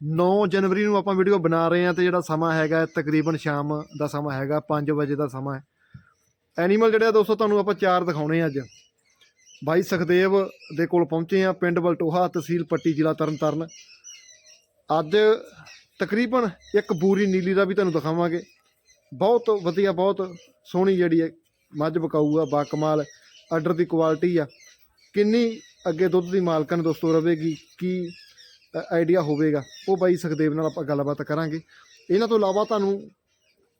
9 ਜਨਵਰੀ ਨੂੰ ਆਪਾਂ ਵੀਡੀਓ ਬਣਾ ਰਹੇ ਹਾਂ ਤੇ ਜਿਹੜਾ ਸਮਾਂ ਹੈਗਾ ਤਕਰੀਬਨ ਸ਼ਾਮ ਦਾ ਸਮਾਂ ਹੈਗਾ 5 ਵਜੇ ਦਾ ਸਮਾਂ ਹੈ। ਐਨੀਮਲ ਜਿਹੜੇ ਦੋਸਤੋ, ਤੁਹਾਨੂੰ ਆਪਾਂ ਚਾਰ ਦਿਖਾਉਣੇ ਅੱਜ। ਬਾਈ ਸੁਖਦੇਵ ਦੇ ਕੋਲ ਪਹੁੰਚੇ ਆ ਪਿੰਡ ਬਲਟੋਹਾ, ਤਹਿਸੀਲ ਪੱਟੀ, ਜ਼ਿਲ੍ਹਾ ਤਰਨਤਾਰਨ। ਅੱਜ ਤਕਰੀਬਨ ਇੱਕ ਬੂਰੀ ਨੀਲੀ ਦਾ ਵੀ ਤੁਹਾਨੂੰ ਦਿਖਾਵਾਂਗੇ। ਬਹੁਤ ਵਧੀਆ, ਬਹੁਤ ਸੋਹਣੀ ਜਿਹੜੀ ਹੈ, ਮੱਝ ਬਕਾਊ ਆ, ਬਾਕਮਾਲ ਆਰਡਰ ਦੀ ਕੁਆਲਿਟੀ ਆ। ਕਿੰਨੀ ਅੱਗੇ ਦੁੱਧ ਦੀ ਮਾਲਕਨ ਦੋਸਤੋ ਰਵੇਗੀ, ਕੀ ਆਈਡੀਆ ਹੋਵੇਗਾ, ਉਹ ਬਾਈ ਸੁਖਦੇਵ ਨਾਲ ਆਪਾਂ ਗੱਲਬਾਤ ਕਰਾਂਗੇ। ਇਹਨਾਂ ਤੋਂ ਇਲਾਵਾ ਤੁਹਾਨੂੰ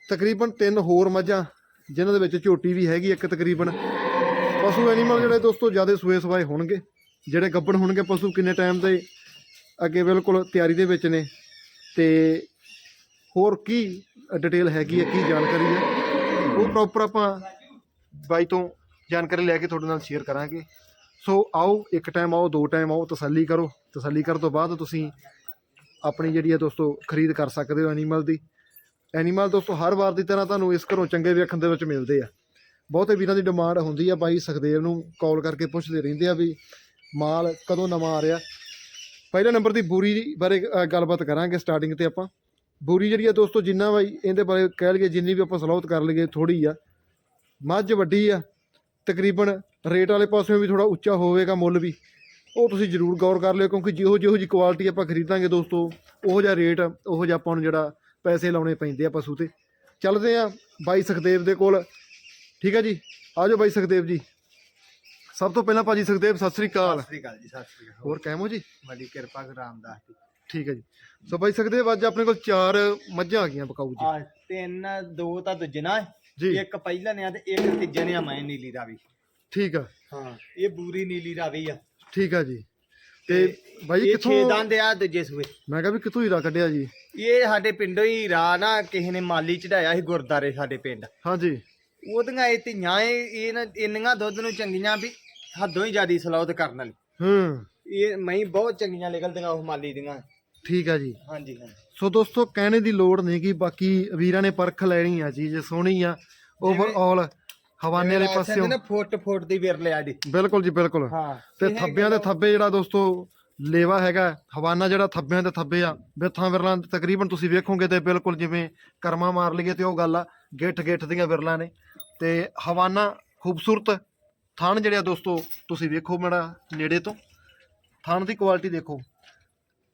ਤਕਰੀਬਨ ਤਿੰਨ ਹੋਰ ਮੱਝਾਂ, ਜਿਨ੍ਹਾਂ ਦੇ ਵਿੱਚ ਝੋਟੀ ਵੀ ਹੈਗੀ ਇੱਕ ਤਕਰੀਬਨ। ਪਸ਼ੂ ਐਨੀਮਲ ਜਿਹੜੇ ਦੋਸਤੋ ਜ਼ਿਆਦਾ ਸੂਏ ਸਵਾਏ ਹੋਣਗੇ, ਜਿਹੜੇ ਗੱਭਣ ਹੋਣਗੇ ਪਸ਼ੂ ਕਿੰਨੇ ਟਾਈਮ ਦੇ ਅੱਗੇ ਬਿਲਕੁਲ ਤਿਆਰੀ ਦੇ ਵਿੱਚ ਨੇ। ਤੇ ਹੋਰ ਕੀ ਡਿਟੇਲ ਹੈਗੀ ਹੈ, ਕੀ ਜਾਣਕਾਰੀ ਹੈ, ਉਹ ਪ੍ਰੋਪਰ ਆਪਾਂ ਬਾਈ ਤੋਂ ਜਾਣਕਾਰੀ ਲੈ ਕੇ ਤੁਹਾਡੇ ਨਾਲ ਸ਼ੇਅਰ ਕਰਾਂਗੇ। ਸੋ ਆਓ, ਇੱਕ ਟਾਈਮ ਆਓ, ਦੋ ਟਾਈਮ ਆਓ, ਤਸੱਲੀ ਕਰੋ। ਤਸੱਲੀ ਕਰਨ ਤੋਂ ਬਾਅਦ ਤੁਸੀਂ ਆਪਣੀ ਜਿਹੜੀ ਹੈ ਦੋਸਤੋ, ਖਰੀਦ ਕਰ ਸਕਦੇ ਹੋ ਐਨੀਮਲ ਦੀ। ਐਨੀਮਲ ਦੋਸਤੋ, ਹਰ ਵਾਰ ਦੀ ਤਰ੍ਹਾਂ ਤੁਹਾਨੂੰ ਇਸ ਘਰੋਂ ਚੰਗੇ ਵੇਖਣ ਦੇ ਵਿੱਚ ਮਿਲਦੇ ਆ। ਬਹੁਤੇ ਵੀਰਾਂ ਦੀ ਡਿਮਾਂਡ ਹੁੰਦੀ ਆ ਬਾਈ ਸੁਖਦੇਵ ਨੂੰ ਕਾਲ ਕਰਕੇ ਪੁੱਛਦੇ ਰਹਿੰਦੇ ਆ ਵੀ ਮਾਲ ਕਦੋਂ ਨਵਾਂ ਆ ਰਿਹਾ। ਪਹਿਲੇ ਨੰਬਰ ਦੀ ਬੂਰੀ ਬਾਰੇ ਗੱਲਬਾਤ ਕਰਾਂਗੇ ਸਟਾਰਟਿੰਗ ਤੇ ਆਪਾਂ। ਬੂਰੀ ਜਿਹੜੀ ਆ ਦੋਸਤੋ, ਜਿੰਨਾ ਬਾਈ ਇਹਦੇ ਬਾਰੇ ਕਹਿ ਲਈਏ, ਜਿੰਨੀ ਵੀ ਆਪਾਂ ਸਲਾਹਤ ਕਰ ਲਈਏ ਥੋੜੀ ਆ। ਮੱਝ ਵੱਡੀ ਆ, ਤਕਰੀਬਨ ਰੇਟ ਵਾਲੇ ਪਾਸਿਓਂ ਵੀ ਥੋੜਾ ਉੱਚਾ ਹੋਵੇਗਾ ਮੁੱਲ ਵੀ ਉਹ ਤੁਸੀਂ ਜ਼ਰੂਰ ਗੌਰ ਕਰ ਲਿਓ ਕਿਉਂਕਿ ਜਿਹੋ ਜਿਹੋ ਜੀ ਕੁਆਲਿਟੀ ਆਪਾਂ ਖਰੀਦਾਂਗੇ ਦੋਸਤੋ ਉਹੋ ਜਿਹਾ ਰੇਟ ਉਹੋ ਜਿਹਾ ਆਪਾਂ ਨੂੰ ਜਿਹੜਾ ਪੈਸੇ ਲਾਉਣੇ ਪੈਂਦੇ ਆ ਪਸ਼ੂ ਤੇ। ਚੱਲਦੇ ਆ ਬਾਈ ਸੁਖਦੇਵ ਦੇ ਕੋਲ। ਠੀਕ ਹੈ ਜੀ? ਆਜੋ ਬਾਈ ਸੁਖਦੇਵ ਜੀ। ਸਭ ਤੋਂ ਪਹਿਲਾਂ ਭਾਜੀ ਸੁਖਦੇਵ ਸਤਿ ਸ੍ਰੀ ਅਕਾਲ। ਸਤਿ ਸ੍ਰੀ ਅਕਾਲ ਜੀ ਸਤਿ ਸ੍ਰੀ ਅਕਾਲ। ਹੋਰ ਕਹਿਮੋ ਜੀ? ਬੜੀ ਕਿਰਪਾ ਗੁਰੂ ਰਾਮਦਾਸ ਦੀ ਠੀਕ ਹੈ ਜੀ। ਸੋ ਬਾਈ ਸੁਖਦੇਵ ਅੱਜ ਆਪਣੇ ਕੋਲ ਚਾਰ ਮੱਝਾਂ ਆ ਗਈਆਂ ਬਕਾਊ ਜੀ। ਆ ਤਿੰਨ ਦੋ ਤਾਂ ਦੂਜੇ ਨਾ। ਜੀ। ਇੱਕ ਪਹਿਲਾ ਨੇ ਆ ਤੇ ਇੱਕ ਤੀਜੇ ਨੇ ਆ ਮੈਂ ਨੀਲੀ ਰਾਵੀ ਠੀਕ ਆ। ਹਾਂ ਇਹ ਬੂਰੀ ਨੀਲੀ ਰਾਵੀ ਆ। ਠੀਕ ਆ ਜੀ। ਤੇ ਬਾਈ ਇਹ ਕਿੱਥੋਂ ਦੰਦ ਆ ਦੂਜੇ ਸੂਏ। ਮੈਂ ਕਿਹਾ ਵੀ ਕਿੱਥੋਂ ਹੀਰਾ ਕੱਢਿਆ ਜੀ। ਇਹ ਸਾਡੇ ਪਿੰਡੋਂ ਹੀ ਰਾ ਨਾ ਕਿਸੇ ਨੇ ਮਾਲੀ ਚੜਾਇਆ ਸੀ ਗੁਰਦਾਰੇ ਸਾਡੇ ਪਿੰਡ। ਹਾਂਜੀ। ਉਹਦੀਆਂ ਇਹ ਧੀਆਂ ਇਹ ਇਹ ਨਾ ਇੰਨੀਆਂ ਦੁੱਧ ਨੂੰ ਚੰਗੀਆਂ ਵੀ ਹੱਦੋਂ ਹੀ ਜ਼ਿਆਦੀ ਸਲਾਉਤ ਕਰਨ ਵਾਲੀ। ਹੂੰ। ਇਹ ਮੈਂ ਬਹੁਤ ਚੰਗੀਆਂ ਨਿਕਲਦੀਆਂ ਉਹ ਮਾਲੀ ਦੀਆਂ। ਠੀਕ ਆ ਜੀ। ਹਾਂਜੀ ਹਾਂਜੀ। ਸੋ ਦੋਸਤੋ ਕਹਿਣੇ ਦੀ ਲੋੜ ਨਹੀਂ ਕਿ ਬਾਕੀ ਵੀਰਾਂ ਨੇ ਪਰਖ ਲੈਣੀ ਆ ਚੀਜ਼ ਸੋਹਣੀ ਆ ਓਵਰਆਲ ਹਵਾਨੇ ਵਾਲੇ ਪਾਸਿਓਂ। ਨਾ ਫੁੱਟ ਫੁੱਟ ਦੀ ਵਿਰ ਲਿਆ ਦੀ ਬਿਲਕੁਲ ਜੀ ਬਿਲਕੁਲ। ਹਾਂ ਤੇ ਥੱਬਿਆਂ ਦੇ ਥੱਬੇ ਜਿਹੜਾ ਦੋਸਤੋ ਲੇਵਾ ਹੈਗਾ ਹਵਾਨਾ ਜਿਹੜਾ ਥੱਬਿਆਂ ਦੇ ਥੱਬੇ ਆ ਬਿੱਥਾਂ ਵਿਰਲਾਂ ਤਕਰੀਬਨ ਤੁਸੀਂ ਵੇਖੋਗੇ ਤੇ ਬਿਲਕੁਲ ਜਿਵੇਂ ਕਰਮਾ ਮਾਰ ਲਈਏ ਤੇ ਉਹ ਗੱਲ ਆ ਗਿੱਠ ਗਿੱਠ ਦੀਆਂ ਵਿਰਲਾਂ ਨੇ। ਤੇ ਹਵਾਨਾ ਖੂਬਸੂਰਤ ਥਣ ਜਿਹੜਿਆ ਦੋਸਤੋ ਤੁਸੀਂ ਵੇਖੋ ਮੇਰਾ ਨੇੜੇ ਤੋਂ। ਥਣ ਦੀ ਕੁਆਲਿਟੀ ਦੇਖੋ।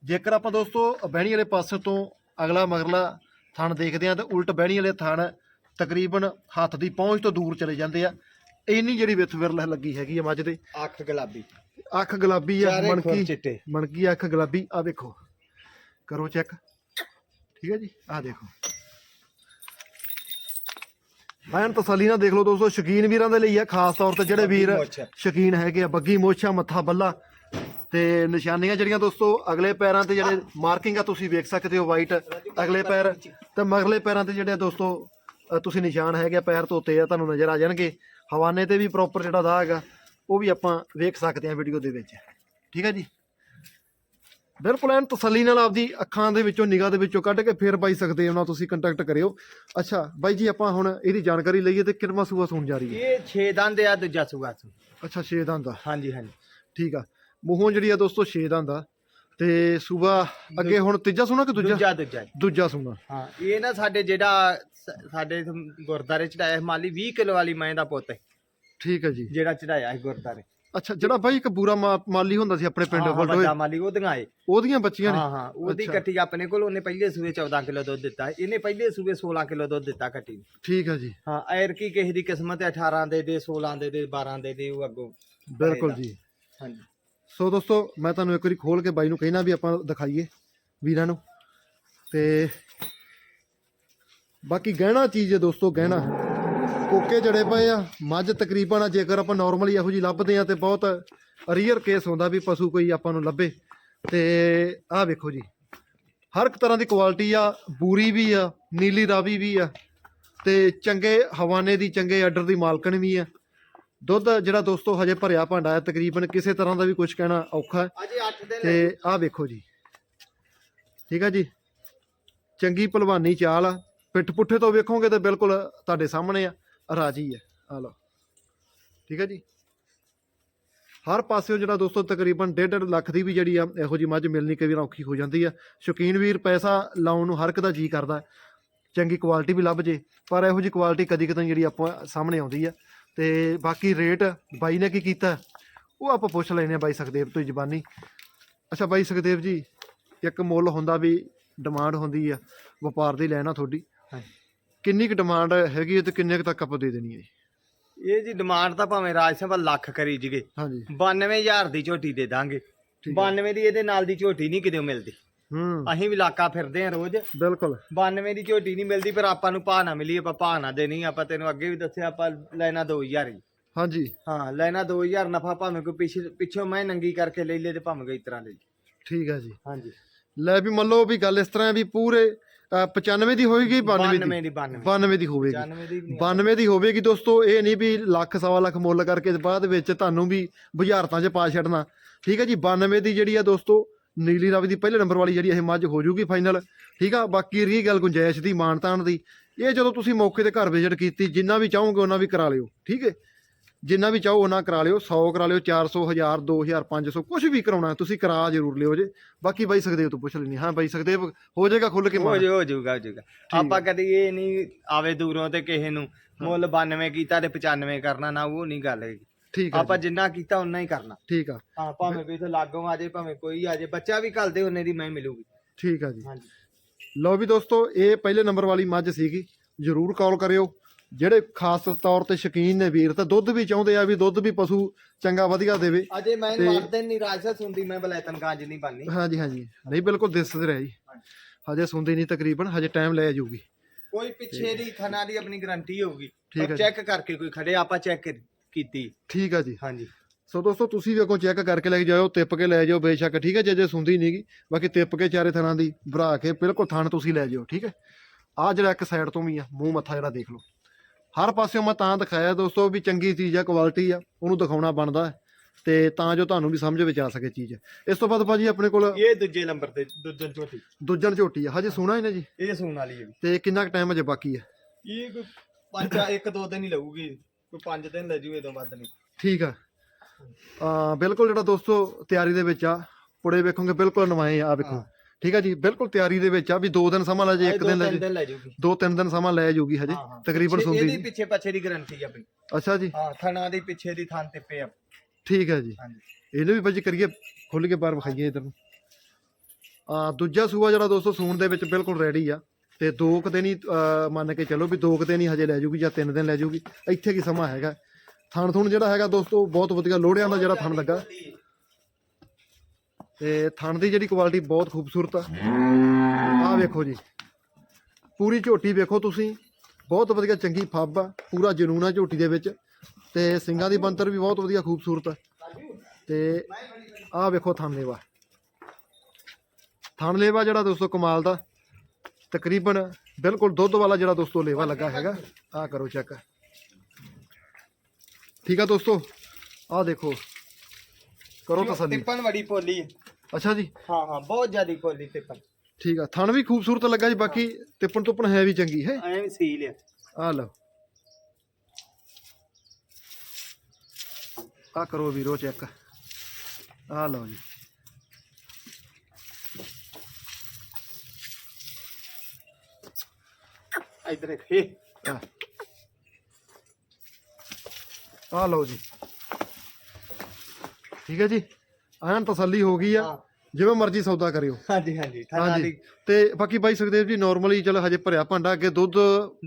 ਜੇਕਰ ਆਪਾਂ ਦੋਸਤੋ ਬਹਿਣੀ ਵਾਲੇ ਪਾਸੇ ਤੋਂ ਅਗਲਾ ਮਗਰਲਾ ਥਣ ਦੇਖਦੇ ਆ ਤੇ ਉਲਟ ਬਹਿਣੀ ਵਾਲੇ ਥਣ ਤਕਰੀਬਨ ਹੱਥ ਦੀ ਪਹੁੰਚ ਤੋਂ ਦੂਰ ਚਲੇ ਜਾਂਦੇ ਆ। ਇੰਨੀ ਜਿਹੜੀ ਵਿੱਥ ਵਿਰਲ ਲੱਗੀ ਹੈਗੀ ਆ ਮੱਝ ਦੇ। ਅੱਖ ਗੁਲਾਬੀ। ਅੱਖ ਗੁਲਾਬੀ ਆ ਚਾਰੇ ਖੁਰ ਮਣਕੀ ਚਿੱਟੇ। ਮਣਕੀ ਅੱਖ ਗੁਲਾਬੀ। ਆ ਦੇਖੋ ਕਰੋ ਚੈੱਕ। ਠੀਕ ਹੈ ਜੀ? ਆ ਦੇਖੋ। ਐਨ ਤਸੱਲੀ ਨਾਲ ਦੇਖ ਲਓ ਦੋਸਤੋ ਸ਼ਕੀਨ ਵੀਰਾਂ ਦੇ ਲਈ ਆ ਖਾਸ ਤੌਰ ਤੇ ਜਿਹੜੇ ਵੀਰ ਮੁੱਛ। ਸ਼ਕੀਨ ਹੈਗੇ ਆ ਬੱਗੀ ਮੋਛਾ ਮੱਥਾ ਬੱਲਾ ਤੇ ਨਿਸ਼ਾਨੀਆਂ ਜਿਹੜੀਆਂ ਦੋਸਤੋ ਅਗਲੇ ਪੈਰਾਂ ਤੇ ਜਿਹੜੇ ਮਾਰਕਿੰਗ ਆ ਤੁਸੀਂ ਵੇਖ ਸਕਦੇ ਹੋ ਵਾਈਟ ਅਗਲੇ ਪੈਰ ਤੇ ਮਗਰਲੇ ਪੈਰਾਂ ਤੇ ਜਿਹੜੇ ਦੋਸਤੋ ਤੁਸੀਂ ਨਿਸ਼ਾਨ ਹੈਗੇ ਆ, ਪੈਰ ਧੋਤੇ ਆ ਤੁਹਾਨੂੰ ਨਜ਼ਰ ਆ ਜਾਣਗੇ। ਹਵਾਨੇ ਤੇ ਵੀ ਪ੍ਰੋਪਰ ਜਿਹੜਾ ਦਾ ਹੈਗਾ ਉਹ ਵੀ ਆਪਾਂ ਵੇਖ ਸਕਦੇ ਹਾਂ ਵੀਡੀਓ ਦੇ ਵਿੱਚ। ਠੀਕ ਹੈ ਜੀ? ਬਿਲਕੁਲ ਐਨ ਤਸੱਲੀ ਨਾਲ ਆਪਦੀ ਅੱਖਾਂ ਦੇ ਵਿੱਚੋਂ ਨਿਗਾਹ ਦੇ ਵਿੱਚੋਂ ਕੱਢ ਕੇ ਫੇਰ ਬਾਈ ਸਕਦੇ ਹੋ ਨਾ ਤੁਸੀਂ ਕੰਟੈਕਟ ਕਰਿਓ। ਅੱਛਾ ਬਾਈ ਜੀ ਆਪਾਂ ਹੁਣ ਇਹਦੀ ਜਾਣਕਾਰੀ ਲਈਏ ਤੇ ਕਿੰਨਵਾਂ ਸੂਆ ਸੁਣ ਜਾ ਰਹੀ ਹੈ? ਇਹ 6 ਦੰਦ ਆ ਦੂਜਾ ਸੂਆ ਸੂ ਅੱਛਾ 6 ਦੰਦ ਦਾ ਹਾਂਜੀ ਹਾਂਜੀ। ਠੀਕ ਆ। ਮੂੰਹੋਂ ਜਿਹੜੀ ਆ ਦੋਸਤੋ 6 ਦੰਦ ਆ। ਤੇ ਸੂਆ ਅੱਗੇ ਹੁਣ ਤੀਜਾ ਸੁਣਾ ਕਿ ਦੂਜਾ? ਦੂਜਾ ਦੂਜਾ। ਦੂਜਾ ਸੁਣਾ। ਹਾਂ ਇਹ ਨਾ ਸਾਡੇ ਜਿਹੜਾ ਸ- ਸਾਡੇ ਇੱਥੇ ਗੁਰਦਾਰੇ ਚੜਾਇਆ ਮਾਲੀ 20 ਕਿਲੋ ਵਾਲੀ ਮੈਂ ਦਾ ਪੁੱਤ ਹੈ, ਠੀਕ ਹੈ ਜੀ। ਜਿਹੜਾ ਚੜਾਇਆ ਸੀ ਗੁਰਦਾਰੇ ਅੱਛਾ ਜਿਹੜਾ ਬਾਈ ਇੱਕ ਬੂਰਾ ਮਾ- ਮਾਲੀ ਹੁੰਦਾ ਸੀ ਆਪਣੇ ਪਿੰਡ ਹਾਂ, ਹਾਂ, ਮਾਲੀ ਉਹਦੀਆਂ ਏ ਉਹਦੀਆਂ ਬੱਚੀਆਂ ਨੇ? ਹਾਂ ਹਾਂ ਉਹਦੀ ਅੱਛਾ। ਕੱਟੀ ਆਪਣੇ ਕੋਲ ਉਹਨੇ ਪਹਿਲੇ ਸੂਏ 14 ਕਿਲੋ ਦੁੱਧ ਦਿੱਤਾ। ਇਹਨੇ ਪਹਿਲੇ ਸੂਏ 16 ਕਿਲੋ ਦੁੱਧ ਦਿੱਤਾ ਕੱਟੀ ਨੂੰ। ਠੀਕ ਹੈ ਜੀ। ਹਾਂ ਐਰ ਕੀ ਕਿਸੇ ਦੀ ਕਿਸਮਤ ਹੈ 18 ਦੇ ਦੇ 16 ਦੇ ਦੇ 12 ਦੇ ਦੇ ਉਹ ਅੱਗੋਂ ਬਿਲਕੁਲ। ਜੀ। ਹਾਂਜੀ। ਸੋ ਦੋਸਤੋ, ਮੈਂ ਤੁਹਾਨੂੰ ਇੱਕ ਵਾਰੀ ਖੋਲ ਕੇ ਬਾਈ ਨੂੰ ਕਹਿਣਾ ਵੀ ਆਪਾਂ ਦਿਖਾਈਏ ਵੀਰਾਂ ਨੂੰ। ਤੇ ਬਾਕੀ ਗਹਿਣਾ ਚੀਜ਼ ਹੈ ਦੋਸਤੋ, ਗਹਿਣਾ। ਕੋਕੇ ਜੜੇ ਪਏ ਆ, ਮੱਝ ਤਕਰੀਬਨ ਆ, ਜੇਕਰ ਆਪਾਂ ਨਾਰਮਲੀ ਇਹੋ ਜੀ ਲੱਭਦੇ ਆ ਤੇ ਬਹੁਤ ਰੀਅਰ ਕੇਸ ਹੁੰਦਾ ਵੀ ਪਸ਼ੂ ਕੋਈ ਆਪਾਂ ਨੂੰ ਲੱਭੇ। ਤੇ ਆਹ ਵੇਖੋ ਜੀ, ਹਰ ਇੱਕ ਤਰ੍ਹਾਂ ਦੀ ਕੁਆਲਿਟੀ ਆ, ਬੂਰੀ ਵੀ ਆ, ਨੀਲੀ ਰਾਵੀ ਵੀ ਆ, ਤੇ ਚੰਗੇ ਹਵਾਨੇ ਦੀ, ਚੰਗੇ ਆਰਡਰ ਦੀ ਮਾਲਕਣ ਵੀ ਆ। ਦੁੱਧ ਜਿਹੜਾ ਦੋਸਤੋ ਹਜੇ ਭਰਿਆ ਭਾਂਡਾ ਹੈ ਤਕਰੀਬਨ ਕਿਸੇ ਤਰ੍ਹਾਂ ਦਾ ਵੀ ਕੁਝ ਕਹਿਣਾ ਔਖਾ ਹੈ। ਅਜੇ 8 ਦਿਨ ਤੇ ਆਹ ਵੇਖੋ ਜੀ। ਠੀਕ ਆ ਜੀ? ਚੰਗੀ ਭਲਵਾਨੀ ਚਾਲ ਆ। ਪਿੱਠ ਪੁੱਠੇ ਤੋਂ ਵੇਖੋਗੇ ਤਾਂ ਬਿਲਕੁਲ ਤੁਹਾਡੇ ਸਾਹਮਣੇ ਆ। ਰਾਜੀ ਆ ਆ ਲਓ। ਠੀਕ ਆ ਜੀ? ਹਰ ਪਾਸਿਓਂ ਜਿਹੜਾ ਦੋਸਤੋ ਤਕਰੀਬਨ 1.5 ਲੱਖ ਦੀ ਵੀ ਜਿਹੜੀ ਆ ਇਹੋ ਜੀ ਮੱਝ ਮਿਲਣੀ ਕਈ ਵਾਰ ਔਖੀ ਹੋ ਜਾਂਦੀ ਆ। ਸ਼ੌਕੀਨ ਵੀਰ ਪੈਸਾ ਲਾਉਣ ਨੂੰ ਹਰ ਇੱਕ ਦਾ ਜੀ ਕਰਦਾ। ਹੈ। ਚੰਗੀ ਕੁਆਲਿਟੀ ਵੀ ਲੱਭ ਜੇ। ਪਰ ਇਹੋ ਜੀ ਕੁਆਲਿਟੀ ਕਦੀ ਕਦਾਈ ਜਿਹੜੀ ਆਪਾਂ ਸਾਹਮਣੇ ਆਉਂਦੀ ਆ। ਤੇ ਬਾਕੀ ਰੇਟ ਬਾਈ ਨੇ ਕੀ ਕੀਤਾ? ਉਹ ਆਪਾਂ ਪੁੱਛ ਲੈਨੇ ਆ ਬਾਈ ਸੁਖਦੇਵ ਤੋਂ ਜ਼ਬਾਨੀ। ਅੱਛਾ ਬਾਈ ਸੁਖਦੇਵ ਜੀ ਇੱਕ ਮੁੱਲ ਹੁੰਦਾ ਵੀ ਡਿਮਾਂਡ ਹੁੰਦੀ ਆ ਵਪਾਰ ਦੀ ਲੈਣਾ ਤੁਹਾਡੀ। ਕਿੰਨੀ ਕੁ ਡਿਮਾਂਡ ਹੈਗੀ ਤੇ ਕਿੰਨੇ ਕੁ ਤੱਕ ਆਪਾਂ ਦੇ ਦੇਣੀ ਹੈ ਜੀ? ਇਹ ਜੀ ਡਿਮਾਂਡ ਤਾਂ ਭਾਵੇਂ ਰਾਜ ਸਭਾ ਲੱਖ ਕਰੀ ਜੀਗੇ ਹਾਂਜੀ। 92000 ਦੀ ਝੋਟੀ ਦੇ ਦਾਂਗੇ। ਠੀਕ ਹੈ। 92 ਦੀ ਇਹਦੇ ਨਾਲ ਦੀ ਝੋਟੀ ਨਹੀਂ ਕਿਤੇ ਮਿਲਦੀ। ਹੂੰ। ਅਸੀਂ ਵੀ ਇਲਾਕਾ ਫਿਰਦੇ ਆ ਰੋਜ਼। ਬਿਲਕੁਲ। 92 ਦੀ ਝੋਟੀ ਨਹੀਂ ਮਿਲਦੀ ਪਰ ਆਪਾਂ ਨੂੰ ਭਾਅ ਨਾ ਮਿਲੀ ਆਪਾਂ ਭਾਅ ਨਾ ਦੇਣੀ ਆਪਾਂ ਤੈਨੂੰ ਅੱਗੇ ਵੀ ਦੱਸਿਆ ਆਪਾਂ ਲੈਣਾ 2000 ਹੀ। ਹਾਂਜੀ। ਹਾਂ ਲੈਣਾ 2000 ਨਫਾ ਭਾਵੇਂ ਕੋਈ ਪਿੱਛੇ ਪਿੱਛੋਂ ਮੈਂ ਨੰਗੀ ਕਰਕੇ ਲੈ ਲੇ ਤੇ ਭਾਵੇਂ ਕੋਈ ਤਰ੍ਹਾਂ ਲਈ ਠੀਕ ਹੈ ਜੀ। ਹਾਂਜੀ। ਲੈ ਵੀ ਮੰਨ ਲਓ ਵੀ ਗੱਲ ਇਸ ਤਰ੍ਹਾਂ ਵੀ ਪੂਰੇ ਅ, 95 ਦੀ ਹੋਏਗੀ 92 ਦੀ? 92 ਦੀ 92 92 ਦੀ ਹੋਵੇਗੀ। 95 ਦੀ ਵੀ ਨਹੀਂ 92 ਦੀ ਹੋਵੇਗੀ ਦੋਸਤੋ ਇਹ ਨਹੀਂ ਵੀ ਲੱਖ ਸਵਾ ਲੱਖ ਮੁੱਲ ਕਰਕੇ ਬਾਅਦ ਵਿੱਚ ਤੁਹਾਨੂੰ ਵੀ ਬੁਝਾਰਤਾਂ 'ਚ ਪਾ ਛੱਡਣਾ। ਠੀਕ ਹੈ ਜੀ 92 ਦੀ ਜਿਹੜੀ ਆ ਦੋਸਤੋ ਨੀਲੀ ਰਾਵੀ ਦੀ ਪਹਿਲੇ ਨੰਬਰ ਵਾਲੀ ਜਿਹੜੀ ਇਹ ਮੱਝ ਹੋ ਜੂਗੀ ਫਾਈਨਲ ਠੀਕ ਆ? ਬਾਕੀ ਰਹੀ ਗੱਲ ਗੁੰਜਾਇਸ਼ ਦੀ ਮਾਨਤਾਨ ਦੀ। ਇਹ ਜਦੋਂ ਤੁਸੀਂ ਮੌਕੇ ਤੇ ਘਰ ਵਿਜ਼ਿਟ ਕੀਤੀ ਜਿੰਨਾ ਵੀ ਚਾਹੋਗੇ ਉਹਨਾਂ ਵੀ ਕਰਾ ਲਿਓ ਠੀਕ ਹੈ ਜਿੰਨਾ ਵੀ ਚਾਹੋ ਉਹਨਾਂ ਕਰਾ ਲਿਓ 100 ਕਰਾ ਲਿਓ 400 1000 2000 500 ਕੁਝ ਵੀ ਕਰਾਉਣਾ ਤੁਸੀਂ ਕਰਾ ਜ਼ਰੂਰ ਲਿਓ ਜੇ। ਬਾਕੀ ਬਾਈ ਸੁਖਦੇਵ ਤੋਂ ਪੁੱਛ ਲੈਣੀ ਹਾਂ ਬਾਈ ਸੁਖਦੇਵ ਹੋ ਜਾਏਗਾ ਖੁੱਲ ਕੇ ਹੋ ਹੋ ਜਾਊਗਾ ਹੋ ਜਾਊਗਾ। ਆਪਾਂ ਕਦੀ ਇਹ ਨਹੀਂ ਆਵੇ ਦੂਰੋਂ ਤੇ ਕਿਸੇ ਨੂੰ। ਮੁੱਲ 92 ਕੀਤਾ ਤੇ 95 ਕਰਨਾ ਨਾ ਉਹ ਨਹੀਂ ਗੱਲ ਹੈਗੀ। ਠੀਕ ਆ ਆਪਾਂ ਜੀ, ਜਿੰਨਾ ਕੀਤਾ ਉਨਾ ਹੀ ਕਰਨਾ। ਠੀਕ ਆ। ਹਾਂ ਭਾਵੇਂ ਕੋਈ ਤੇ ਲਾਗੋਂ ਆ ਜਾਏ ਭਾਵੇਂ ਕੋਈ ਆ ਜਾਏ ਬੱਚਾ ਵੀ ਘੱਲਦੇ ਉਹਨੇ ਦੀ ਮੈਂ ਮਿਲੂਗੀ। ਠੀਕ ਆ ਜੀ। ਹਾਂਜੀ। ਲਓ ਵੀ ਦੋਸਤੋ ਇਹ ਪਹਿਲੇ ਨੰਬਰ ਵਾਲੀ ਮੱਝ ਸੀਗੀ। ਜਰੂਰ ਕਾਲ ਕਰਿਓ। ਜਿਹੜੇ ਖਾਸ ਤੌਰ ਤੇ ਸ਼ੌਕੀਨ ਨੇ ਵੀਰ ਤਾਂ ਦੁੱਧ ਵੀ ਚਾਹੁੰਦੇ ਆ ਵੀ ਦੁੱਧ ਵੀ ਪਸ਼ੂ ਚੰਗਾ ਵਧੀਆ ਦੇਵੇ। ਅਜੇ ਮੈਂ ਮਰਦੇ ਨਹੀਂ ਰਾਜਸਾ ਸੁਣਦੀ ਮੈਂ ਬਲੈਤਨ ਗੰਜ ਨਹੀਂ ਬਣਨੀ। ਹਾਂਜੀ ਹਾਂਜੀ। ਨਹੀਂ ਬਿਲਕੁਲ ਦਿਸਦੇ ਰਹੇ ਜੀ। ਹਜੇ। ਸੁਣਦੀ ਨਹੀਂ ਤਕਰੀਬਨ ਹਜੇ ਟਾਈਮ ਲੈ ਜਾਊਗੀ। ਕੋਈ ਪਿੱਛੇ ਦੀ ਖਨਾ ਦੀ ਆਪਣੀ ਗਾਰੰਟੀ ਹੋਊਗੀ। ਜੀ। ਚੈੱਕ ਕਰਕੇ ਕੋਈ ਖੜੇ ਆਪਾਂ ਚੈੱਕ ਕੀਤੀ। ਠੀਕ ਆ ਜੀ। ਹਾਂਜੀ। ਸੋ ਦੋਸਤੋ ਤੁਸੀਂ ਵੀ ਅੱਗੋਂ ਚੈੱਕ ਕਰਕੇ ਲੈ ਕੇ ਜਾਇਓ ਤਿੱਪ ਕੇ ਲੈ ਜਾਓ ਬੇਸ਼ੱਕ ਠੀਕ ਹੈ ਜੇ? ਜੇ ਸੁਣਦੀ ਨਹੀਂਗੀ ਬਾਕੀ ਤਿੱਪ ਕੇ ਚਾਰੇ ਥਾਂ ਦੀ ਭਰਾ ਕੇ ਬਿਲਕੁਲ ਥਾਣ ਤੁਸੀਂ ਲੈ ਜਾਓ ਠੀਕ ਹੈ ਆ ਜਿਹੜਾ ਇੱਕ ਸਾਈਡ ਤੋਂ ਵੀ ਆ ਮੂੰਹ ਮੱਥਾ ਜਿਹੜਾ ਦੇਖ ਲਓ। ਹਰ ਪਾਸਿਓਂ ਮੈਂ ਤਾਂ ਦਿਖਾਇਆ ਦੋਸਤੋ ਵੀ ਚੰਗੀ ਚੀਜ਼ ਆ ਕੁਆਲਿਟੀ ਆ ਉਹਨੂੰ ਦਿਖਾਉਣਾ ਬਣਦਾ ਹੈ। ਤੇ ਤਾਂ ਜੋ ਤੁਹਾਨੂੰ ਵੀ ਸਮਝ ਵਿੱਚ ਆ ਸਕੇ ਚੀਜ਼। ਇਸ ਤੋਂ ਬਾਅਦ ਭਾਜੀ ਆਪਣੇ ਕੋਲ ਇਹ ਦੂਜੇ ਨੰਬਰ ਤੇ ਦੁੱਧਨ ਝੋਟੀ। ਦੂਜਣ ਝੋਟੀ ਆ। ਹਜੇ ਸੋਣਾ ਹੀ ਨਾ ਜੀ। ਇਹ ਸੂਣ ਵਾਲੀ ਹੈ ਤੇ ਕਿੰਨਾ ਕੁ ਟਾਈਮ ਅਜੇ ਬਾਕੀ ਹੈ ਇਹ ਕੋਈ ਪੰਜ ਇੱਕ ਦੋ ਦਿਨ ਹੀ ਲਊਗੀ। ਕੋਈ ਪੰਜ ਦਿਨ ਲੈ ਜੂ ਇਹ ਤੋਂ ਵੱਧ ਨਹੀਂ। ਠੀਕ ਆ। ਆ ਬਿਲਕੁਲ ਜਿਹੜਾ ਦੋਸਤੋ ਤਿਆਰੀ ਦੇ ਵਿੱਚ ਆ। ਪੁੜੇ ਵੇਖੋਗੇ ਬਿਲਕੁਲ ਨਵਾਏ ਆ ਆਹ ਵੇਖੋ। ਹਾਂ। ਠੀਕ ਆ ਜੀ ਬਿਲਕੁਲ ਤਿਆਰੀ ਦੇ ਵਿੱਚ ਆ ਵੀ 2 ਦਿਨ ਸਮਾਂ ਲੈ ਜੇ ਇੱਕ ਦਿਨ ਲੈ ਜੇ। ਲੈ ਜੂਗੀ। ਦੋ ਤਿੰਨ ਦਿਨ ਸਮਾਂ ਲੈ ਜਾਊਗੀ ਹਜੇ ਹਾਂ, ਹਾਂ। ਤਕਰੀਬਨ ਪਿੱਛੇ- ਸੁਣਦੀ ਇਹਦੀ ਪਿੱਛੇ ਪੱਛੇ ਦੀ ਗਾਰੰਟੀ ਆ ਆਪਣੀ। ਅੱਛਾ ਜੀ। ਹਾਂ ਥਣਾ ਦੀ ਪਿੱਛੇ ਦੀ ਥਾਂ ਟਿੱਪੇ ਆ। ਠੀਕ ਹੈ ਜੀ। ਹਾਂਜੀ। ਇਹਨੂੰ ਵੀ ਭਾਜੀ ਕਰੀਏ ਖੁੱਲ ਕੇ ਬਾਹਰ ਵਿਖਾਈਏ ਇਧਰ ਨੂੰ। ਆ ਦੂਜਾ ਸੂਆ ਜਿਹੜਾ ਦੋਸਤੋ ਸੂਣ ਦੇ ਵਿੱਚ ਬਿਲਕੁਲ ਰੈਡੀ ਆ। ਤੇ ਦੋ ਕੁ ਦਿਨ ਹੀ ਅਹ, ਮੰਨ ਕੇ ਚੱਲੋ ਵੀ ਦੋ ਕੁ ਦਿਨ ਹੀ ਹਜੇ ਲੈ ਜਾਊਗੀ ਜਾਂ ਤਿੰਨ ਦਿਨ ਲੈ ਜੂਗੀ ਇੱਥੇ ਕੀ ਸਮਾਂ ਹੈਗਾ? ਥਣ ਥੁਣ ਜਿਹੜਾ ਹੈਗਾ ਦੋਸਤੋ ਬਹੁਤ ਵਧੀਆ ਲੋੜਿਆਂ ਦਾ ਜਿਹੜਾ ਥਣ ਲੱਗਾ। ਤੇ ਥਣ ਦੀ ਜਿਹੜੀ ਕੁਆਲਿਟੀ ਬਹੁਤ ਖੂਬਸੂਰਤ ਆ। ਆਹ ਵੇਖੋ ਜੀ ਪੂਰੀ ਝੋਟੀ ਵੇਖੋ ਤੁਸੀਂ ਬਹੁਤ ਵਧੀਆ ਚੰਗੀ ਫੱਬ ਆ ਪੂਰਾ ਜਨੂਨ ਆ ਝੋਟੀ ਦੇ ਵਿੱਚ। ਤੇ ਸਿੰਘਾਂ ਦੀ ਬੰਤਰ ਵੀ ਬਹੁਤ ਵਧੀਆ ਖੂਬਸੂਰਤ ਆ। ਤੇ ਆਹ ਵੇਖੋ ਥਣ ਲੇਵਾ। ਥਣ ਜਿਹੜਾ ਦੋਸਤੋ ਕਮਾਲ ਦਾ ਤਕਰੀਬਨ ਬਿਲਕੁਲ ਦੁੱਧ ਵਾਲਾ ਜਿਹੜਾ ਦੋਸਤੋ ਲੇਵਾ ਲੱਗਾ ਹੈਗਾ ਆਹ ਕਰੋ ਚੈੱਕ ਠੀਕ ਆ ਦੋਸਤੋ ਆਹ ਦੇਖੋ। ਕਰੋ ਤਸੱਲੀ ਟਿੱਪਣ ਵੜੀ ਪੋਲੀ। ਹੈ। ਅੱਛਾ ਜੀ। ਹਾਂ ਹਾਂ ਬਹੁਤ ਜ਼ਿਆਦੀ ਪੋਲੀ ਟਿੱਪਣ ਠੀਕ ਆ ਥਣ ਵੀ ਖੂਬਸੂਰਤ ਲੱਗਾ ਜੀ ਬਾਕੀ ਤਿੱਪਣ ਤੁੱਪਣ ਹੈ ਵੀ ਚੰਗੀ ਹੈ। ਐਵੇਂ ਸੀਲ ਆ। ਆ ਲਓ। ਆ ਕਰੋ ਵੀਰੋ ਚੈੱਕ ਆ ਲਓ ਜੀ। ਇਧਰ ਆ ਲਓ ਜੀ। ਠੀਕ ਹੈ ਜੀ? ਐਨ ਤਸੱਲੀ ਹੋ ਗਈ ਆ। ਹਾਂ। ਜਿਵੇਂ ਮਰਜ਼ੀ ਸੌਦਾ ਕਰਿਓ। ਹਾਂਜੀ ਹਾਂਜੀ ਹਾਂਜੀ। ਦੀ ਤੇ ਬਾਕੀ ਬਾਈ ਸੁਖਦੇਵ ਜੀ ਨਾਰਮਲੀ ਚਲ ਹਜੇ ਭਰਿਆ ਭਾਂਡਾ ਅੱਗੇ ਦੁੱਧ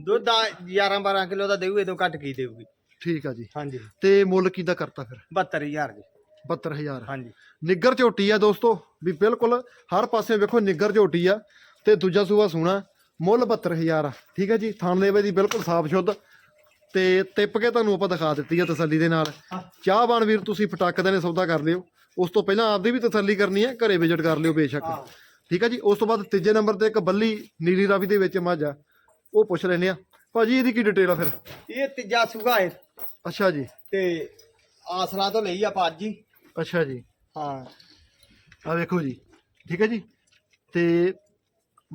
ਦੁੱਧ ਆ 11 12 ਕਿਲੋ ਦਾ ਦੇਊ ਇਹਦੋਂ ਘੱਟ ਕੀ ਦੇਊਗੀ। ਠੀਕ ਆ ਜੀ। ਹਾਂਜੀ। ਤੇ ਮੁੱਲ ਕਿਦਾ ਕਰਤਾ ਫਿਰ? 72000 ਜੀ। 72000 ਹਾਂਜੀ। ਨਿੱਗਰ ਝੋਟੀ ਆ ਦੋਸਤੋ। ਵੀ ਬਿਲਕੁਲ ਹਰ ਪਾਸੇ ਵੇਖੋ ਨਿੱਗਰ ਝੋਟੀ ਆ। ਤੇ ਦੂਜਾ ਸੂਆ ਸੋਨਾ ਮੁੱਲ 72000 ਆ। ਠੀਕ ਹੈ ਜੀ ਥਣ ਲੇਵੇ ਦੀ ਬਿਲਕੁਲ ਸਾਫ਼ ਸ਼ੁੱਧ। ਤੇ ਟਿੱਪ ਕੇ ਤੁਹਾਨੂੰ ਆਪਾਂ ਦਿਖਾ ਦਿੱਤੀ ਆ ਤਸੱਲੀ ਦੇ ਨਾਲ। ਹਾਂ। ਚਾਹਬਾਨ ਵੀਰ ਤੁਸੀਂ ਫਟਾਕਦੇ ਨੇ ਸੌਦਾ ਕਰ ਲਿਓ। ਉਸ ਤੋਂ ਪਹਿਲਾਂ ਆਪਦੀ ਵੀ ਤਸੱਲੀ ਕਰਨੀ ਹੈ ਘਰੇ ਵਿਜ਼ਿਟ ਕਰ ਲਿਓ ਬੇਸ਼ੱਕ। ਠੀਕ ਹੈ ਜੀ ਉਸ ਤੋਂ ਬਾਅਦ ਤੀਜੇ ਨੰਬਰ ਤੇ ਇੱਕ ਬੱਲੀ ਨੀਲੀ ਰਾਵੀ ਦੇ ਵਿੱਚ ਮੱਝ ਆ। ਉਹ ਪੁੱਛ ਲੈਨੇ ਆ। ਭਾਜੀ ਇਹਦੀ ਕੀ ਡਿਟੇਲ ਆ ਫਿਰ? ਇਹ ਤੀਜਾ ਸੂਗਾ ਹੈ ਅੱਛਾ ਜੀ। ਤੇ ਆਸਰਾ ਤੋਂ ਲਈ ਆਪਾਂ ਅੱਜ ਹੀ ਅੱਛਾ ਜੀ। ਹਾਂ। ਆ ਵੇਖੋ ਜੀ। ਠੀਕ ਹੈ ਜੀ। ਤੇ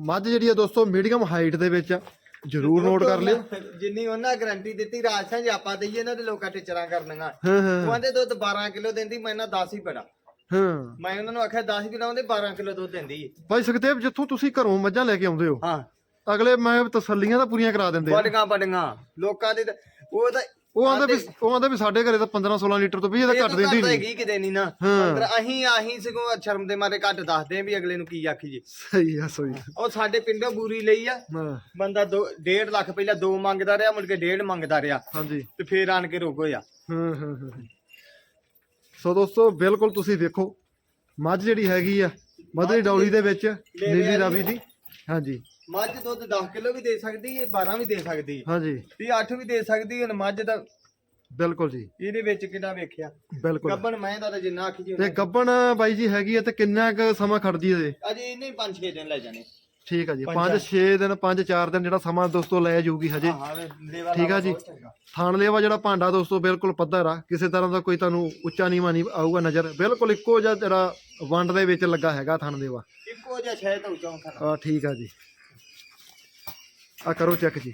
ਮੱਝ ਜਿਹੜੀ ਆ ਦੋਸਤੋ ਮੀਡੀਅਮ ਹਾਈਟ ਦੇ ਵਿੱਚ ਆ। ਜਰੂਰ ਨੋਟ ਕਰ ਲਿਓ। ਜਿੰਨੀ ਉਹਨਾਂ ਗਾਰੰਟੀ ਦਿੱਤੀ ਰਾਜਸਾਂ ਜੇ ਆਪਾਂ ਦਈਏ ਇਹਨਾਂ ਦੇ ਲੋਕਾਂ ਟਿਚਰਾਂ ਕਰਨੀਆਂ। ਹਾਂ ਹਾਂ। ਉਹਦੇ ਦੁੱਧ 12 ਕਿਲੋ ਦਿੰਦੀ ਮੈਂ ਇਹਨਾਂ 10 ਹੀ ਬੜਾ ਹਾਂ। ਮੈਂ ਉਹਨਾਂ ਨੂੰ ਆਖਿਆ 10 ਕਿਲੋ ਆਉਂਦੇ 12 ਕਿਲੋ ਦੁੱਧ ਦਿੰਦੀ। ਭਾਈ ਸੁਖਦੇਵ ਜਿੱਥੋਂ ਤੁਸੀਂ ਘਰੋਂ ਮੱਝਾਂ ਲੈ ਕੇ ਆਉਂਦੇ ਹੋ ਹਾਂ। ਅਗਲੇ ਮੈਂ ਤਸੱਲੀਆਂ ਤਾਂ ਪੂਰੀਆਂ ਕਰਾ ਦਿੰਦੇ ਆ। ਬੜੀਆਂ ਬੜੀਆਂ ਲੋਕਾਂ ਦੇ ਉਹ ਤਾਂ ਉਹ ਆਂਦੇ ਵੀ ਉਹ ਆਂਦੇ ਵੀ ਸਾਡੇ ਘਰੇ ਤਾਂ 15 16 ਲੀਟਰ ਤੋਂ ਵੀ ਇਹਦਾ ਘੱਟ ਦਿੰਦੀ ਨਹੀਂ। ਹੈਗੀ ਕਿਤੇ ਨਹੀਂ ਨਾ। ਪਰ ਅਸੀਂ ਆਹੀਂ ਸਗੋਂ ਸ਼ਰਮ ਦੇ ਮਾਰੇ ਘੱਟ ਦੱਸਦੇ ਆਂ ਵੀ ਅਗਲੇ ਨੂੰ ਕੀ ਆਖੀ ਜੀ। ਸਹੀ ਆ ਸਹੀ। ਉਹ ਸਾਡੇ ਪਿੰਡੋਂ ਬੂਰੀ ਲਈ ਆ। ਬੰਦਾ 1.5 ਲੱਖ ਪਹਿਲਾਂ 2 ਮੰਗਦਾ ਰਿਹਾ ਮੁੜ ਕੇ 1.5 ਮੰਗਦਾ ਰਿਹਾ। ਹਾਂਜੀ। ਤੇ ਫੇਰ ਆਣ ਕੇ ਰੋਕ ਹੋਇਆ ਹਾਂ ਹਾਂ ਸੋ ਦੋਸਤੋ ਬਿਲਕੁਲ ਤੁਸੀਂ ਵੇਖੋ ਮੱਝ ਜਿਹੜੀ ਹੈਗੀ ਆ ਮਧਰੀ ਡੌਲੀ ਦੇ ਵਿੱਚ ਨੀਲੀ ਰਾਵੀ ਦੀ। ਹਾਂਜੀ। ਮੱਝ ਦੁੱਧ 10 ਕਿਲੋ ਵੀ ਦੇ ਸਕਦੀ ਹੈ 12 ਵੀ ਦੇ ਸਕਦੀ ਹੈ। ਹਾਂਜੀ। ਤੇ 8 ਵੀ ਦੇ ਸਕਦੀ ਹੈ ਮੱਝ ਦਾ ਬਿਲਕੁਲ ਜੀ। ਇਹਦੇ ਵਿੱਚ ਕਿੰਨਾ ਵੇਖਿਆ? ਬਿਲਕੁਲ। ਗੱਬਣ ਮੈਂ ਦਾ ਤਾਂ ਜਿੰਨਾ ਆਖੀ ਜੀ ਤੇ ਗੱਬਣ ਬਾਈ ਜੀ ਹੈਗੀ ਤੇ ਕਿੰਨਾ ਕੁ ਸਮਾਂ ਖੜਦੀ ਹੈ ਅਜੇ ਇਹਨੇ 5-6 ਦਿਨ ਲੈ ਜਾਣੇ। ਠੀਕ ਆ ਜੀ ਪੰਜ 5 6 ਦਿਨ 5 4 ਦਿਨ ਜਿਹੜਾ ਸਮਾਂ ਦੋਸਤੋ ਲੈ ਜਾਊਗੀ ਹਜੇ। ਹਾਂ ਠੀਕ ਆ ਜੀ। ਥਾਣ ਲੇਵਾ ਜਿਹੜਾ ਭਾਂਡਾ ਦੋਸਤੋ ਬਿਲਕੁਲ ਪੱਧਰ ਆ ਕਿਸੇ ਤਰ੍ਹਾਂ ਦਾ ਕੋਈ ਤੁਹਾਨੂੰ ਉੱਚਾ ਨੀਵਾਂ ਨਹੀਂ ਆਊਗਾ ਨਜ਼ਰ। ਬਿਲਕੁਲ ਇੱਕੋ ਜਿਹਾ ਜਿਹੜਾ ਵੰਡ ਦੇ ਵਿੱਚ ਲੱਗਾ ਹੈਗਾ ਥਾਣ ਲੇਵਾ। ਇੱਕੋ ਜਿਹਾ ਸ਼ਾਇਦ ਉੱਚਾ ਹੁੰਦਾ ਆ ਠੀਕ ਆ ਜੀ। ਆ ਕਰੋ ਚੈੱਕ ਜੀ।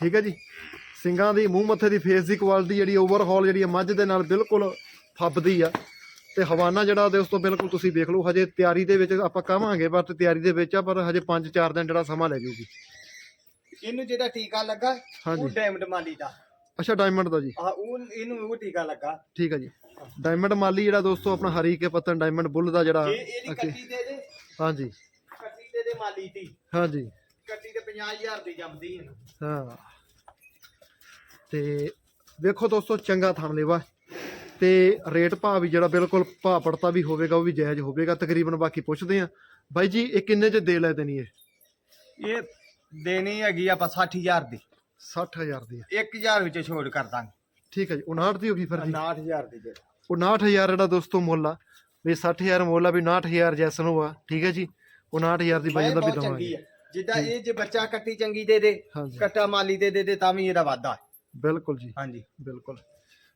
ਠੀਕ ਹੈ ਜੀ? ਸਿੰਗਾਂ ਦੀ ਮੂੰਹ ਮੱਥੇ ਦੀ ਫੇਸ ਦੀ ਕੁਆਲਿਟੀ ਜਿਹੜੀ ਓਵਰਹਾਲ ਜਿਹੜੀ ਮੱਝ ਦੇ ਨਾਲ ਬਿਲਕੁਲ ਫੱਬਦੀ ਆ। ਤੇ ਹਵਾਨਾ ਜਿਹੜਾ ਦੋਸਤੋ ਬਿਲਕੁਲ ਤੁਸੀਂ ਵੇਖ ਲਓ ਹਜੇ ਤਿਆਰੀ ਦੇ ਵਿੱਚ ਆਪਾਂ ਕਹਾਂਗੇ ਪਰ ਤਿਆਰੀ ਦੇ ਵਿੱਚ ਆ ਪਰ ਹਜੇ 5-4 ਦਿਨ ਜਿਹੜਾ ਸਮਾਂ ਲੈ ਜਾਊਗੀ ਇਹਨੂੰ ਜਿਹੜਾ ਟੀਕਾ ਲੱਗਾ। ਉਹ ਡਾਇਮੰਡ ਮਾਲੀ ਦਾ। ਅੱਛਾ ਡਾਇਮੰਡ ਦਾ ਜੀ। ਆ ਉਹ ਇਹਨੂੰ ਉਹ ਟੀਕਾ ਲੱਗਾ। ਠੀਕ ਹੈ ਜੀ। ਡਾਇਮੰਡ ਮਾਲੀ ਜਿਹੜਾ ਦੋਸਤੋ ਆਪਣਾ ਹਰੀ ਕੇ ਪੱਤਨ ਡਾਇਮੰਡ ਬੁੱਲ ਦਾ ਜਿਹੜਾ ਦੇ ਦੇ। ਹਾਂਜੀ। ਕੱਟੀ ਦੇ ਦੇ ਮਾਲੀ ਦੀ। ਹਾਂਜੀ। ਕੱਟੀ ਤੇ 50000 ਦੀ ਜੰਮਦੀ ਇਹਨੂੰ ਹਾਂ। ਤੇ ਵੇਖੋ ਦੋਸਤੋ ਚੰਗਾ ਥਣ ਲੇਵਾ। ਤੇ ਰੇਟ ਭਾਅ ਵੀ ਜਿਹੜਾ ਬਿਲਕੁਲ ਭਾਅ ਪੜਤਾ ਵੀ ਹੋਵੇਗਾ ਉਹ ਵੀ ਜਾਇਜ਼ ਹੋਵੇਗਾ ਤਕਰੀਬਨ ਬਾਕੀ ਪੁੱਛਦੇ ਆ ਬਾਈ ਜੀ ਇਹ ਕਿੰਨੇ ਚ ਦੇ ਲੈ ਦੇਣੀ ਹੈ ਇਹ ਦੇਣੀ ਹੈਗੀ ਆਪਾਂ 60000 ਦੀ। 60000 ਦੀ। ਹੈ 1000 ਵਿੱਚ ਛੋੜ ਕਰ ਦਾਂਗੇ। ਠੀਕ ਹੈ ਜੀ 59 ਦੀ ਹੋ ਗਈ ਫਿਰ ਜੀ? 69000 ਦੀ ਦੇ। 59000 ਜਿਹੜਾ ਦੋਸਤੋ ਮੁੱਲ ਆ ਵੀ 60000 ਮੁੱਲ ਆ ਵੀ 69000 ਜੈਸਨ ਹੋਆ ਠੀਕ ਹੈ ਜੀ 59000 ਦੀ ਬਾਈ ਦਾ ਵੀ ਦਵਾਂਗੇ। ਹੈ ਜਿੱਦਾਂ ਇਹ ਜੇ ਬੱਚਾ ਕੱਟੀ ਚੰਗੀ ਦੇ ਦੇ ਹਾਂਜੀ। ਕੱਟਾ ਮਾਲੀ ਦੇ ਦੇ ਦੇ ਤਾਂ ਵੀ ਇਹਦਾ ਵਾਧਾ ਹੈ। ਬਿਲਕੁਲ ਜੀ। ਹਾਂਜੀ। ਬਿਲਕੁਲ।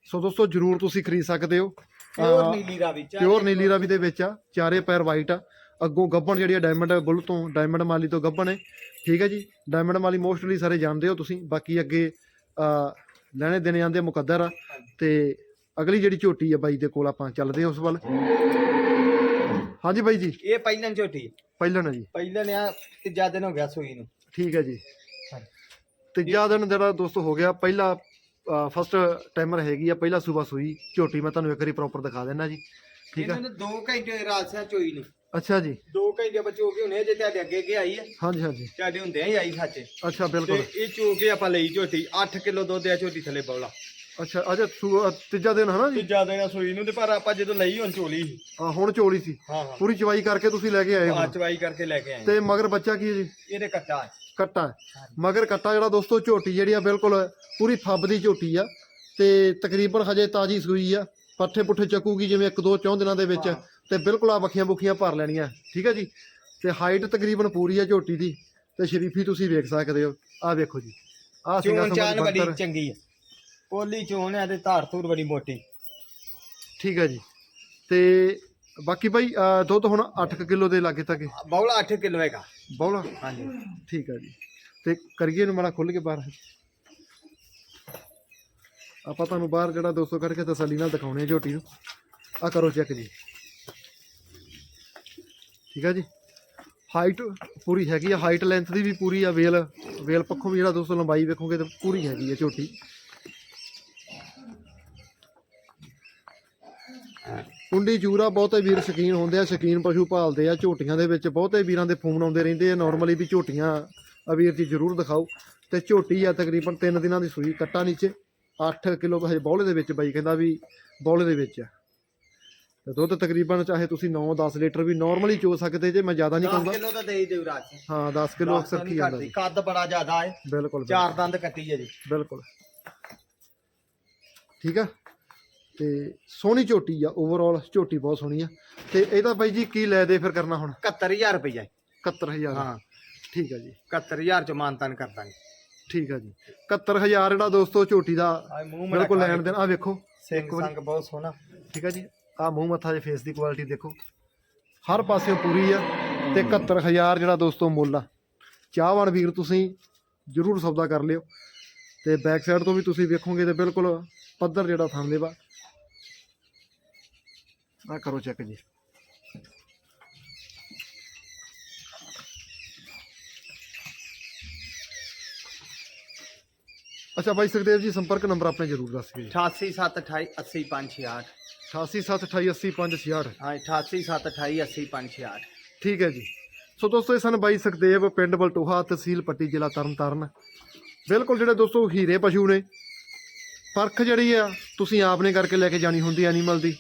ਸੋ ਦੋਸਤੋ ਜਰੂਰ ਤੁਸੀਂ ਖਰੀਦ ਸਕਦੇ ਹੋ। ਪਿਓਰ ਨੀਲੀ ਰਾਵੀ ਚਾਰ ਪਿਓਰ ਨੀਲੀ ਰਾਵੀ ਦੇ ਵਿੱਚ ਆ। ਚਾਰੇ ਪੈਰ ਵਾਈਟ ਆ। ਅੱਗੋਂ ਗੱਬਣ ਜਿਹੜੀ ਆ ਡਾਇਮੰਡ ਬੁੱਲ ਤੋਂ ਡਾਇਮੰਡ ਮਾਲੀ ਤੋਂ ਗੱਬਣ ਹੈ। ਠੀਕ ਹੈ ਜੀ? ਡਾਇਮੰਡ ਮਾਲੀ ਮੋਸਟਲੀ ਸਾਰੇ ਜਾਣਦੇ ਹੋ ਤੁਸੀਂ। ਬਾਕੀ ਅੱਗੇ ਆ ਲੈਣੇ ਦੇਣੇ ਜਾਂਦੇ ਮੁਕੱਦਰ ਆ। ਤੇ ਅਗਲੀ ਜਿਹੜੀ ਝੋਟੀ ਆ ਬਾਈ ਦੇ ਕੋਲ ਆਪਾਂ ਚੱਲਦੇ ਹਾਂ ਉਸ ਵੱਲ। ਹਾਂਜੀ ਬਾਈ ਜੀ। ਇਹ ਪਹਿਲਾਂ ਝੋਟੀ। ਪਹਿਲਾਂ ਨਾ ਜੀ। ਪਹਿਲਾਂ ਆ ਤੀਜਾ ਦਿਨ ਹੋ ਗਿਆ ਸੂਈ ਨੂੰ। ਠੀਕ ਹੈ ਜੀ। ਹਾਂਜੀ। ਤੀਜਾ ਦਿਨ ਜਿਹੜਾ ਦੋਸਤੋ ਹੋ ਗਿਆ ਪਹਿਲਾ ਫਸਟ ਟਾਈਮਰ ਹੈਗੀ ਆ ਪਹਿਲਾ ਸੂਬਾ ਸੂਈ ਝੋਟੀ। ਮੈਂ ਤੁਹਾਨੂੰ ਇੱਕ ਵਾਰੀ ਪ੍ਰੋਪਰ ਦਿਖਾ ਦੇਣਾ ਜੀ। ਠੀਕ ਆ? ਇਹਨਾਂ ਨੇ 2 ਘੰਟੇ ਰਾਤ ਸਿਆ ਚੋਈ ਨੂੰ। ਅੱਛਾ ਜੀ। 2 ਘੰਟੇ ਬਚੋ ਕੇ ਹੁਣੇ ਜੇ ਤੁਹਾਡੇ ਅੱਗੇ ਅੱਗੇ ਆਈ ਹੈ ਹਾਂਜੀ ਹਾਂਜੀ। ਤੁਹਾਡੇ ਹੁੰਦੇ ਹੀ ਆਈ ਸੱਚੇ ਅੱਛਾ ਤੇ ਬਿਲਕੁਲ ਇਹ ਚੋ ਕੇ ਆਪਾਂ ਲਈ ਝੋਟੀ 8 ਕਿਲੋ ਦੁੱਧ ਆ ਝੋਟੀ ਥੱਲੇ ਬੌਲਾ। ਅੱਛਾ ਅਜਾ ਤੀਜਾ ਦਿਨ ਹਨਾ ਜੀ? ਤੀਜਾ ਦਿਨ ਆ ਸੂਈ ਨੂੰ ਤੇ ਪਰ ਆਪਾਂ ਜਦੋਂ ਲਈ ਹੁਣ ਚੋਲੀ। ਸੀ ਆ, ਹੁਣ ਚੋਲੀ ਸੀ। ਹਾਂ ਹਾਂ। ਪੂਰੀ ਚਵਾਈ ਕਰਕੇ ਤੁਸੀਂ ਲੈ ਕੇ ਆਏ ਆ ਹੋ ਚਵਾਈ ਕਰਕੇ ਲੈ ਕੇ ਆਏ। ਤੇ ਮਗਰ ਬੱਚਾ ਕੀ ਹੈ ਜੀ? ਇਹਦੇ ਕੱਟਾ ਹੈ। ਕੱਟਾ ਹੈ। ਮਗਰ ਕੱਟਾ ਜਿਹੜਾ ਦੋਸਤੋ ਝੋਟੀ ਜਿਹੜੀ ਆ ਬਿਲਕੁਲ ਪੂਰੀ ਫੱਬ ਦੀ ਝੋਟੀ ਆ। ਤੇ ਤਕਰੀਬਨ ਹਜੇ ਤਾਜੀ ਸੂਈ ਆ। ਪੱਠੇ ਪੁੱਠੇ ਚੱਕੂਗੀ ਜਿਵੇਂ ਇੱਕ ਦੋ ਚੌਂ ਦਿਨਾਂ ਦੇ ਵਿੱਚ। ਹਾਂ। ਤੇ ਬਿਲਕੁਲ ਆ ਮੱਖੀਆਂ ਬੁਖੀਆਂ ਭਰ ਲੈਣੀਆਂ। ਠੀਕ ਹੈ ਜੀ? ਤੇ ਹਾਈਟ ਤਕਰੀਬਨ ਪੂਰੀ ਆ ਝੋਟੀ ਦੀ। ਤੇ ਸ਼ਰੀਫੀ ਤੁਸੀਂ ਵੇਖ ਸਕਦੇ ਹੋ। ਆਹ ਵੇਖੋ ਜੀ। ਸਿੰਘਾ ਚੋਣ ਚਾਨ ਬੜੀ ਚੰਗੀ ਹੈ ਪੋਲੀ ਚੋਣ ਹੈ ਤੇ ਧਾਰ ਧੂਰ ਬੜੀ ਮੋਟੀ। ਠੀਕ ਹੈ ਜੀ। ਤੇ ਬਾਕੀ ਭਾਈ ਦੁੱਧ ਹੁਣ 8 ਕਿਲੋ ਦੇ ਲਾਗੇ ਤੱਕ ਬੌਲਾ 8 ਕਿਲੋ ਹੈਗਾ। ਬੌਲਾ? ਹਾਂਜੀ। ਠੀਕ ਹੈ ਜੀ। ਤੇ ਕਰੀਏ ਨੂੰ ਮਾੜਾ ਖੁੱਲ ਕੇ ਬਾਹਰ। ਆਪਾਂ ਤੁਹਾਨੂੰ ਬਾਹਰ ਜਿਹੜਾ 200 ਕਰਕੇ ਤਸੱਲੀ ਨਾਲ ਦਿਖਾਉਣੇ ਆ ਝੋਟੀ ਨੂੰ। ਆ ਕਰੋ ਚੈੱਕ ਜੀ। ਠੀਕ ਹੈ ਜੀ। ਹਾਈਟ ਪੂਰੀ ਹੈਗੀ ਆ। ਹਾਈਟ ਲੈਂਥ ਦੀ ਵੀ ਪੂਰੀ ਆ ਵੇਲ। ਵੇਲ ਪੱਖੋਂ ਵੀ ਜਿਹੜਾ ਦੋਸਤੋ ਲੰਬਾਈ ਵੇਖੋਗੇ ਤਾਂ ਪੂਰੀ ਹੈਗੀ ਆ ਝੋਟੀ। ਕੁੰਡੀ ਜੂਰਾ ਬਹੁਤੇ ਵੀਰ ਸ਼ਕੀਨ ਹੁੰਦੇ ਆ ਸ਼ਕੀਨ ਪਸ਼ੂ ਪਾਲਦੇ ਆ ਝੋਟੀਆਂ ਦੇ ਵਿੱਚ ਬਹੁਤੇ ਵੀਰਾਂ ਦੇ ਫੋਨ ਆਉਂਦੇ ਰਹਿੰਦੇ ਆ ਨਾਰਮਲੀ ਵੀ ਝੋਟੀਆਂ ਆ ਵੀਰ ਜੀ ਜ਼ਰੂਰ ਦਿਖਾਓ। ਤੇ ਝੋਟੀ ਆ ਤਕਰੀਬਨ 3 ਦਿਨਾਂ ਦੀ ਸੂਈ ਕੱਟਾ ਨੀਚੇ 8 ਕਿਲੋ ਹਜੇ ਬੌਲੇ ਦੇ ਵਿੱਚ ਬਾਈ ਕਹਿੰਦਾ ਵੀ ਬੌਲੇ ਦੇ ਵਿੱਚ ਆ। ਤੇ ਦੁੱਧ ਤਕਰੀਬਨ ਚਾਹੇ ਤੁਸੀਂ 9-10 ਲੀਟਰ ਵੀ ਨਾਰਮਲੀ ਚੋ ਸਕਦੇ ਜੇ ਮੈਂ ਜ਼ਿਆਦਾ ਨਹੀਂ 10 ਕਹੂੰਗਾ। ਕਿਲੋ ਤਾਂ ਦੇ ਹੀ ਦਿਓ ਰਾਤ ਨੂੰ। ਹਾਂ 10 ਕਿਲੋ ਅਕਸਰ ਕੀ ਜਾਂਦਾ ਜੀ। ਕੱਦ ਬੜਾ ਜ਼ਿਆਦਾ ਹੈ। ਬਿਲਕੁਲ। ਚਾਰ ਦੰਦ ਕੱਟੀ ਹੈ ਜੀ। ਬਿਲਕੁਲ। ਠੀਕ ਆ? ਤੇ ਸੋਹਣੀ ਝੋਟੀ ਆ ਓਵਰਆਲ ਝੋਟੀ ਬਹੁਤ ਸੋਹਣੀ ਆ। ਤੇ ਇਹਦਾ ਬਾਈ ਜੀ ਕੀ ਲੈ ਦੇ ਫਿਰ ਕਰਨਾ ਹੁਣ? 71000 ਰੁਪਇਆ 71000 ਹਾਂ। ਠੀਕ ਆ ਜੀ। 71000 ਚ ਮਾਨਤਨ ਕਰ ਦਾਂਗੇ। ਠੀਕ ਆ ਜੀ। 71000 ਜਿਹੜਾ ਦੋਸਤੋ ਝੋਟੀ ਦਾ ਬਿਲਕੁਲ ਲੈਣ ਦੇਣ। ਆ ਵੇਖੋ ਇੱਕ ਸੰਗ ਬਹੁਤ ਸੋਹਣਾ। ਠੀਕ ਆ ਜੀ। ਆ ਮੂੰਹ ਮੱਥਾ ਦੇ ਫੇਸ ਦੀ ਕੁਆਲਿਟੀ ਦੇਖੋ। ਹਰ ਪਾਸਿਓਂ ਪੂਰੀ ਆ। ਤੇ 71000 ਜਿਹੜਾ ਦੋਸਤੋ ਮੁੱਲ ਆ। ਚਾਹਵਾਨ ਵੀਰ ਤੁਸੀਂ ਜਰੂਰ ਸੌਦਾ ਕਰ ਲਿਓ। ਤੇ ਬੈਕ ਸਾਈਡ ਤੋਂ ਵੀ ਤੁਸੀਂ ਵੇਖੋਗੇ ਤੇ ਬਿਲਕੁਲ ਪੱਧਰ ਜਿਹੜਾ ਥਾਂਦੇ ਵਾ ਆ ਕਰੋ ਚੈੱਕ ਜੀ। ਅੱਛਾ ਭਾਈ ਸੁਖਦੇਵ ਜੀ ਸੰਪਰਕ ਨੰਬਰ ਆਪਣੇ ਜਰੂਰ ਦੱਸ ਦਿਓ ਜੀ। 8872288568 8872288566 ਹਾਂ 8872288568 ਠੀਕ ਹੈ ਜੀ। ਸੋ ਦੋਸਤੋ ਇਹ ਸਨ ਬਾਈ ਸੁਖਦੇਵ ਪਿੰਡ ਬਲਟੋਹਾ ਤਹਿਸੀਲ ਪੱਟੀ ਜ਼ਿਲ੍ਹਾ ਤਰਨਤਾਰਨ। ਬਿਲਕੁਲ ਜਿਹੜੇ ਦੋਸਤੋ ਹੀਰੇ ਪਸ਼ੂ ਨੇ। ਪਰਖ ਜਿਹੜੀ ਆ ਤੁਸੀਂ ਆਪ ਨੇ ਕਰਕੇ ਲੈ ਕੇ ਜਾਣੀ ਹੁੰਦੀ ਐਨੀਮਲ ਦੀ।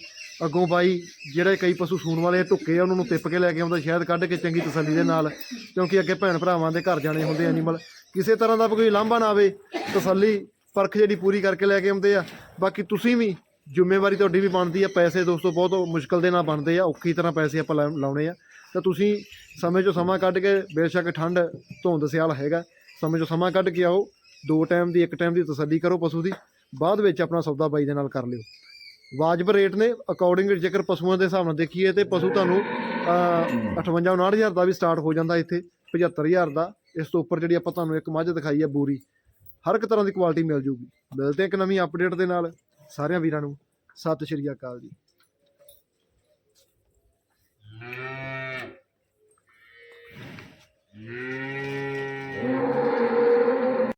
ਅੱਗੋਂ ਬਾਈ, ਜਿਹੜੇ ਕਈ ਪਸ਼ੂ ਸੂਣ ਵਾਲੇ ਢੁੱਕੇ ਆ, ਉਹਨਾਂ ਨੂੰ ਟਿੱਪ ਕੇ ਲੈ ਕੇ ਆਉਂਦਾ ਸ਼ਾਇਦ ਕੱਢ ਕੇ ਚੰਗੀ ਤਸੱਲੀ ਦੇ ਨਾਲ, ਕਿਉਂਕਿ ਅੱਗੇ ਭੈਣ ਭਰਾਵਾਂ ਦੇ ਘਰ ਜਾਣੇ ਹੁੰਦੇ ਐਨੀਮਲ ਕਿਸੇ ਤਰ੍ਹਾਂ ਦਾ ਕੋਈ ਲਾਂਭਾ ਨਾ ਆਵੇ, ਤਸੱਲੀ ਪਰਖ ਜਿਹੜੀ ਪੂਰੀ ਕਰਕੇ ਲੈ ਕੇ ਆਉਂਦੇ ਆ। ਬਾਕੀ ਤੁਸੀਂ ਵੀ ਜ਼ਿੰਮੇਵਾਰੀ ਤੁਹਾਡੀ ਵੀ ਬਣਦੀ ਆ, ਪੈਸੇ ਦੋਸਤੋ, ਬਹੁਤ ਮੁਸ਼ਕਲ ਦੇ ਨਾਲ ਬਣਦੇ ਆ, ਔਖੀ ਤਰ੍ਹਾਂ ਪੈਸੇ ਆਪਾਂ ਲਾ- ਲਾਉਣੇ ਆ। ਤਾਂ ਤੁਸੀਂ ਸਮੇਂ 'ਚੋਂ ਸਮਾਂ ਕੱਢ ਕੇ, ਬੇਸ਼ੱਕ ਠੰਡ ਧੁੰਦ ਸਿਆਲ ਹੈਗਾ, ਸਮੇਂ 'ਚੋਂ ਸਮਾਂ ਕੱਢ ਕੇ ਆਓ, ਦੋ ਟਾਈਮ ਦੀ, ਇੱਕ ਟਾਈਮ ਦੀ ਤਸੱਲੀ ਕਰੋ ਪਸ਼ੂ ਦੀ, ਬਾਅਦ ਵਿੱਚ ਆਪਣਾ ਸੌਦਾ ਬਾਈ ਦੇ ਨਾਲ ਕਰ ਲਿਓ। ਵਾਜਬ ਰੇਟ ਨੇ ਅਕੋਰਡਿੰਗ ਜੇਕਰ ਪਸ਼ੂਆਂ ਦੇ ਹਿਸਾਬ ਨਾਲ ਦੇਖੀਏ ਤੇ ਪਸ਼ੂ ਤੁਹਾਨੂੰ ਅਹ, 58 59000 ਦਾ ਵੀ ਸਟਾਰਟ ਹੋ ਜਾਂਦਾ ਇੱਥੇ 75000 ਦਾ। ਇਸ ਤੋਂ ਉੱਪਰ ਜਿਹੜੀ ਆਪਾਂ ਤੁਹਾਨੂੰ ਇੱਕ ਮੱਝ ਦਿਖਾਈ ਹੈ ਬੂਰੀ ਹਰ ਇੱਕ ਤਰ੍ਹਾਂ ਦੀ ਕੁਆਲਿਟੀ ਮਿਲ ਜੂਗੀ। ਮਿਲਦੇ ਹਾਂ ਇੱਕ ਨਵੀਂ ਅਪਡੇਟ ਦੇ ਨਾਲ। ਸਾਰਿਆਂ ਵੀਰਾਂ ਨੂੰ ਸਤਿ ਸ਼੍ਰੀ ਅਕਾਲ ਜੀ। Mm-hmm.